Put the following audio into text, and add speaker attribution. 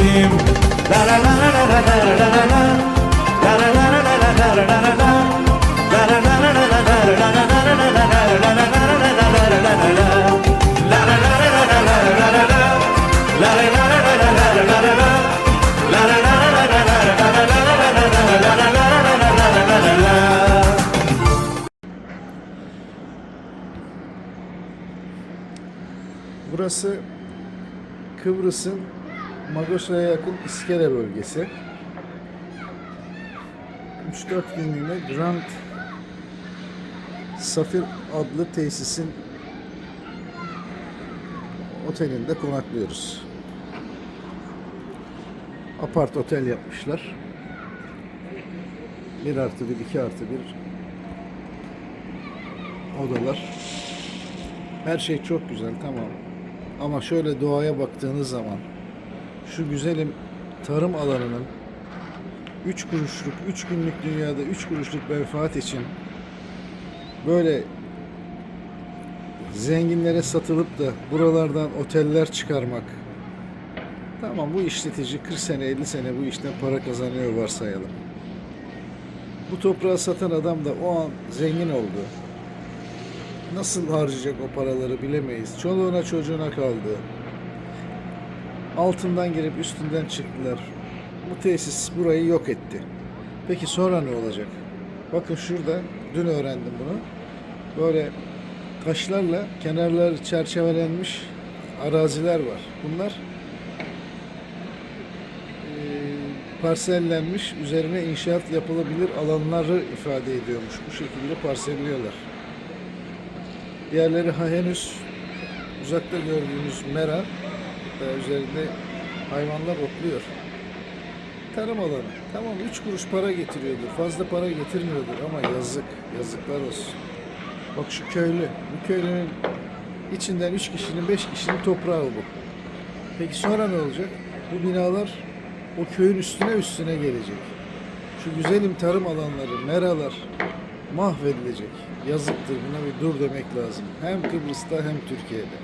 Speaker 1: la la la la la la la la la la la
Speaker 2: Burası Kıbrıs'ın Magosa'ya yakın İskele bölgesi. 3-4 günlüğüne Grand Safir adlı tesisin otelinde konaklıyoruz. Apart otel yapmışlar. 1 artı 1, 2 artı 1 odalar. Her şey çok güzel tamam. Ama şöyle doğaya baktığınız zaman şu güzelim tarım alanının 3 kuruşluk, 3 günlük dünyada 3 kuruşluk menfaat için böyle zenginlere satılıp da buralardan oteller çıkarmak tamam bu işletici 40 sene 50 sene bu işten para kazanıyor varsayalım. Bu toprağı satan adam da o an zengin oldu. Nasıl harcayacak o paraları bilemeyiz. Çoluğuna çocuğuna kaldı. Altından girip üstünden çıktılar. Bu tesis burayı yok etti. Peki sonra ne olacak? Bakın şurada, dün öğrendim bunu. Böyle taşlarla kenarları çerçevelenmiş araziler var. Bunlar parsellenmiş, üzerine inşaat yapılabilir alanları ifade ediyormuş. Bu şekilde parselliyorlar. Diğerleri henüz uzakta gördüğünüz mera üzerinde hayvanlar otluyor. Tarım alanı. Tamam 3 kuruş para getiriyordur. Fazla para getirmiyordur ama yazık. Yazıklar olsun. Bak şu köylü. Bu köylünün içinden 3 kişinin 5 kişinin toprağı bu. Peki sonra ne olacak? Bu binalar o köyün üstüne üstüne gelecek. Şu güzelim tarım alanları, meralar mahvedilecek. Yazıktır buna bir dur demek lazım. Hem Kıbrıs'ta hem Türkiye'de.